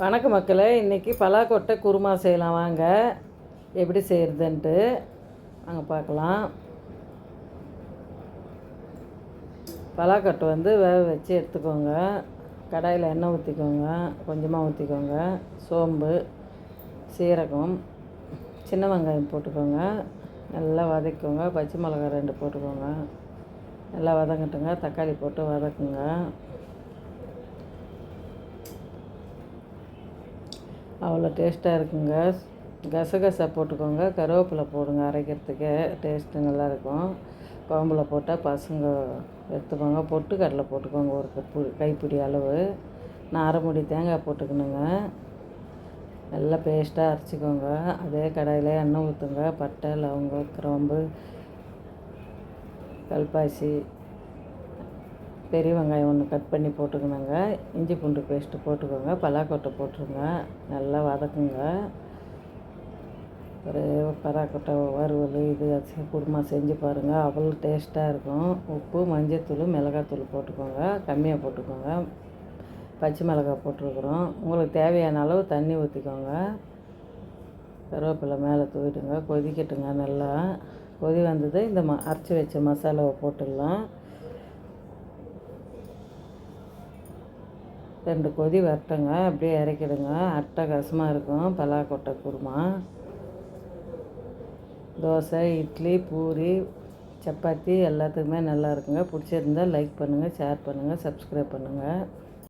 வணக்க மக்களை. இன்றைக்கி பலாக்கொட்டை குருமா செய்யலாம். வாங்க. எப்படி செய்கிறதுன்ட்டு நாங்கள் பார்க்கலாம். பலாக்கொட்டை வந்து வேக வச்சு எடுத்துக்கோங்க. கடாயில் எண்ணெய் ஊற்றிக்கோங்க கொஞ்சமாக ஊற்றிக்கோங்க சோம்பு சீரகம் சின்ன வெங்காயம் போட்டுக்கோங்க. நல்லா வதக்கிக்கோங்க பச்சை மிளகாய் ரெண்டு போட்டுக்கோங்க. நல்லா வதங்கட்டுங்க. தக்காளி போட்டு வதக்குங்க. அவ்வளோ டேஸ்ட்டாக இருக்குங்க. கசகசா போட்டுக்கோங்க. கருவேப்பிலை போடுங்க அரைக்கிறதுக்கு. டேஸ்ட்டு நல்லாயிருக்கும். குழம்புல போட்டால் பசங்க எடுத்துக்கோங்க பொட்டுக்கடலை போட்டுக்கோங்க ஒரு கப்பு கைப்பிடி அளவு. நான் அரை முடி தேங்காய் போட்டுக்கணுங்க. நல்லா பேஸ்ட்டாக அரைச்சிக்கோங்க. அதே கடாயில் எண்ணெய் ஊற்றுங்க பட்டை லவங்கம் கிராம்பு கல்பாசி பெரிய வெங்காயம் ஒன்று கட் பண்ணி போட்டுக்கணுங்க. இஞ்சி பூண்டு பேஸ்ட்டு போட்டுக்கோங்க. பலாக்கொட்டை போட்டுருங்க. நல்லா வதக்குங்க. ஒரு பராக்கொட்டை வறுவல் இது குருமா செஞ்சு பாருங்கள் அவ்வளோ டேஸ்ட்டாக இருக்கும். உப்பு மஞ்சத்தூள் மிளகாத்தூள் போட்டுக்கோங்க. கம்மியாக போட்டுக்கோங்க. பச்சை மிளகாய் போட்டிருக்குறோம். உங்களுக்கு தேவையான அளவு தண்ணி ஊற்றிக்கோங்க கருவேப்பிலை மேலே தூவிட்டுங்க கொதிக்கட்டுங்க நல்லா. கொதி வந்தது இந்த ம அரைச்சி வச்ச மசாலாவை போட்டுடலாம். ரெண்டு கொதி வரட்டுங்க அப்படியே இறக்கிடுங்க. அட்டகாசமாக இருக்கும். பலாக்கொட்டை குருமா. தோசை இட்லி பூரி சப்பாத்தி எல்லாத்துக்குமே நல்லா இருக்குங்க. பிடிச்சிருந்தா லைக் பண்ணுங்கள் ஷேர் பண்ணுங்கள் சப்ஸ்கிரைப் பண்ணுங்கள்